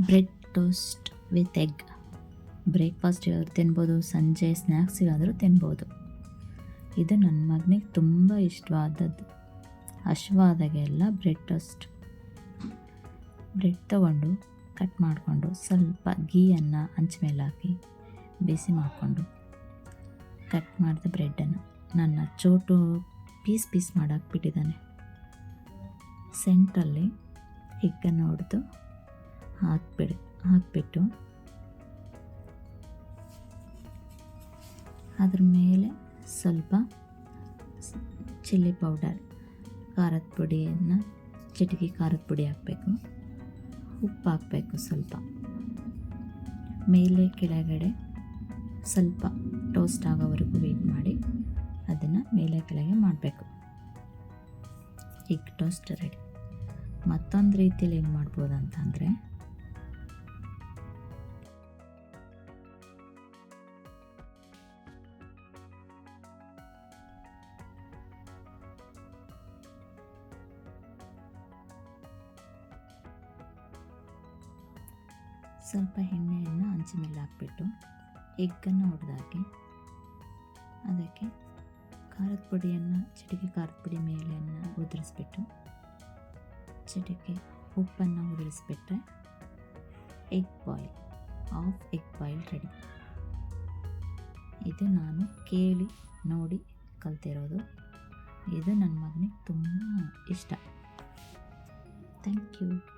Bread toast with egg. ಬ್ರೇಕ್ಫಾಸ್ಟಿಗಾದ್ರೂ ತಿನ್ಬೋದು, ಸಂಜೆ ಸ್ನ್ಯಾಕ್ಸಿಗಾದರೂ ತಿನ್ಬೋದು. ಇದು ನನ್ನ ಮಗನಿಗೆ ತುಂಬ ಇಷ್ಟವಾದದ್ದು. ಹಶ್ವಾದಾಗೆಲ್ಲ ಬ್ರೆಡ್ ಟೋಸ್ಟ್. ಬ್ರೆಡ್ ತೊಗೊಂಡು ಕಟ್ ಮಾಡಿಕೊಂಡು ಸ್ವಲ್ಪ ಗೀಯನ್ನು ಹಂಚ ಮೇಲೆ ಹಾಕಿ ಬಿಸಿ ಮಾಡಿಕೊಂಡು ಕಟ್ ಮಾಡಿದ ಬ್ರೆಡ್ಡನ್ನು ನನ್ನ ಚೋಟು ಪೀಸ್ ಪೀಸ್ ಮಾಡಾಕ್ಬಿಟ್ಟಿದ್ದಾನೆ. ಸೆಂಟ್ರಲ್ಲಿ ಹಿಕ್ಕನ್ನು ಹೊಡೆದು ಹಾಕ್ಬಿಡಿ, ಹಾಕಿಬಿಟ್ಟು ಅದ್ರ ಮೇಲೆ ಸ್ವಲ್ಪ ಚಿಲ್ಲಿ ಪೌಡರ್, ಖಾರದ ಪುಡಿಯನ್ನು, ಚಿಟಿಕೆ ಖಾರದ ಪುಡಿ ಹಾಕಬೇಕು. ಉಪ್ಪು ಹಾಕಬೇಕು ಸ್ವಲ್ಪ. ಮೇಲೆ ಕೆಳಗಡೆ ಸ್ವಲ್ಪ ಟೋಸ್ಟ್ ಆಗೋವರೆಗೂ ವೆಯ್ಟ್ ಮಾಡಿ ಅದನ್ನು ಮೇಲೆ ಕೆಳಗೆ ಮಾಡಬೇಕು. ಎಗ್ ಟೋಸ್ಟ್ ರೆಡಿ ಮತ್ತೊಂದು ರೀತಿಯಲ್ಲಿ ಏನು ಮಾಡ್ಬೋದು ಅಂತಂದರೆ ಸ್ವಲ್ಪ ಎಣ್ಣೆಯನ್ನು ಹಂಚಿನ ಮೇಲೆ ಹಾಕ್ಬಿಟ್ಟು ಎಗ್ಗನ್ನು ಹೊಡೆದಾಕಿ ಅದಕ್ಕೆ ಖಾರದ ಪುಡಿಯನ್ನು ಚಿಟಿಕೆ ಖಾರದ ಪುಡಿ ಮೇಲೆಯನ್ನು ಉದುರಿಸ್ಬಿಟ್ಟು ಚಿಟಿಕೆ ಉಪ್ಪನ್ನು ಉದುರಿಸ್ಬಿಟ್ರೆ egg boil of egg boil ready. ಇದು ನಾನು ಕೇಳಿ ನೋಡಿ ಕಲ್ತಿರೋದು. ಇದು ನನ್ನ ಮಗನಿಗೆ ತುಂಬ ಇಷ್ಟ. Thank you.